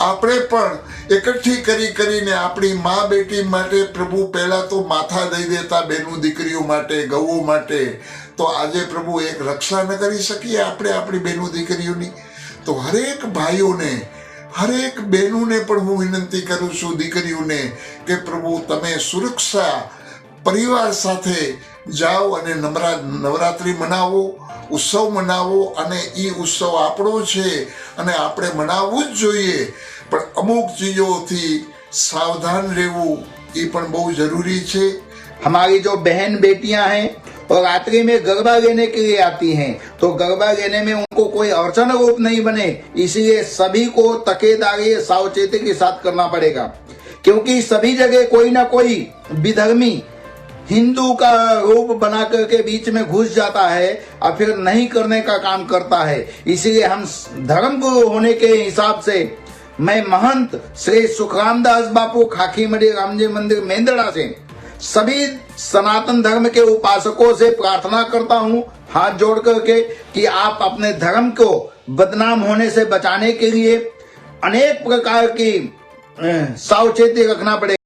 આપણે પણ એકઠી કરી કરીને આપણી મા બેટી માટે પ્રભુ પહેલા તો માથા દઈ દેતા બેનું દીકરીઓ માટે ગૌ માટે. તો આજે પ્રભુ એક રક્ષા ન કરી શકીએ આપણે આપણી બેનું દીકરીઓની? તો હરેક ભાઈઓને, હરેક બહેનોને પણ હું વિનંતી કરું છું દીકરીઓને કે પ્રભુ તમે સુરક્ષા પરિવાર સાથે જાઓ અને નવરા નવરાત્રિ મનાવો ઉત્સવ મનાવો અને એ ઉત્સવ આપણો છે અને આપણે મનાવવું જ જોઈએ પણ અમુક ચીજોથી સાવધાન રહેવું એ પણ બહુ જરૂરી છે हमारी जो बहन बेटियां हैं और रात्रि में गरबा लेने के लिए आती हैं तो गरबा लेने में उनको कोई अड़चन रूप नहीं बने इसलिए सभी को तकेदारी सावचेती के साथ करना पड़ेगा क्योंकि सभी जगह कोई ना कोई विधर्मी हिंदू का रूप बना करके बीच में घुस जाता है और फिर नहीं करने का काम करता है। इसीलिए हम धर्म गुरु होने के हिसाब से मैं महंत श्री सुखराम दास बापू, खाकी मडी रामजी मंदिर, मेंदड़ा से सभी सनातन धर्म के उपासकों से प्रार्थना करता हूँ, हाथ जोड़ करके कि आप अपने धर्म को बदनाम होने से बचाने के लिए अनेक प्रकार की सावचेती रखना पड़ेगा